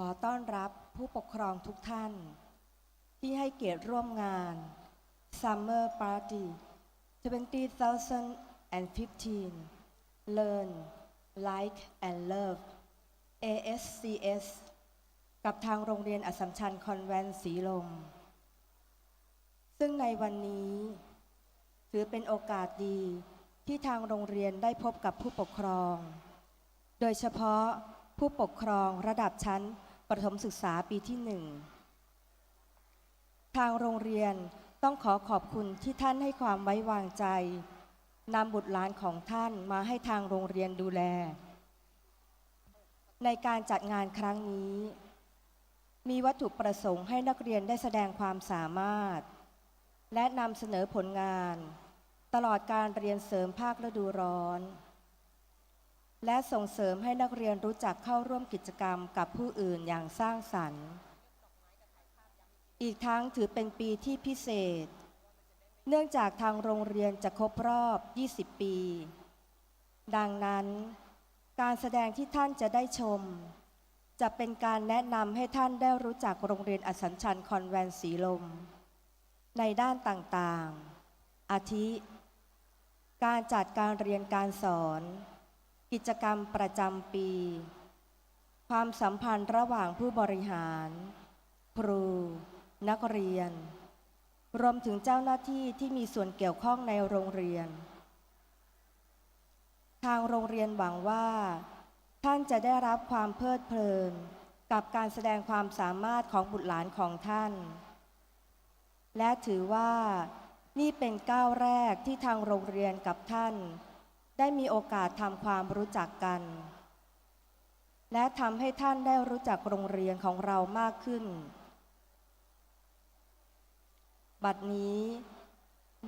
ขอต้อนรับผู้ปกครองทุกท่าน ที่ให้เกียรติร่วมงาน Summer Party 2015 Learn Like and Love ASCS กับทางโรงเรียนอัสสัมชัญคอนแวนต์สีลม ซึ่งในวันนี้ ถือเป็นโอกาสดีที่ทางโรงเรียนได้พบกับผู้ปกครอง โดยเฉพาะผู้ปกครองระดับชั้น ประถมศึกษาปีที่หนึ่งทางโรงเรียนต้องขอขอบคุณที่ท่านให้ความไว้วางใจนำบุตรหลานของท่านมาให้ทางโรงเรียนดูแล ในการจัดงานครั้งนี้ มีวัตถุประสงค์ให้นักเรียนได้แสดงความสามารถ และนำเสนอผลงาน ตลอดการเรียนเสริมภาคฤดูร้อน และส่งเสริมให้นักเรียนรู้จักเข้าร่วมกิจกรรมกับผู้อื่นอย่างสร้างสรรค์ อีกทั้งถือเป็นปีที่พิเศษ เนื่องจากทางโรงเรียนจะครบรอบ 20 ปี ดังนั้นการแสดงที่ท่านจะได้ชม จะเป็นการแนะนำให้ท่านได้รู้จักโรงเรียนอัสสัมชัญคอนแวนสีลม ในด้านต่างๆ อาทิ การจัดการเรียนการสอน กิจกรรมประจำปี ความสัมพันธ์ระหว่างผู้บริหาร ครู นักเรียน รวมถึงเจ้าหน้าที่ที่มีส่วนเกี่ยวข้องในโรงเรียน ทางโรงเรียนหวังว่า ท่านจะได้รับความเพลิดเพลิน กับการแสดงความสามารถของบุตรหลานของท่าน และถือว่านี่เป็นก้าวแรกที่ทางโรงเรียนกับท่าน ได้มีโอกาสทำความรู้จักกัน และทำให้ท่านได้รู้จักโรงเรียนของเรามากขึ้น บัดนี้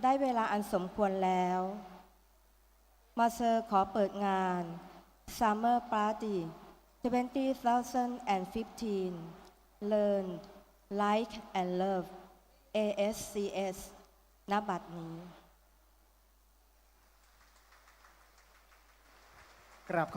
ได้เวลาอันสมควรแล้ว มาเซอร์ขอเปิดงาน Summer Party 2015 Learn Like and Love ASCS ณบัดนี้ กราบขอบ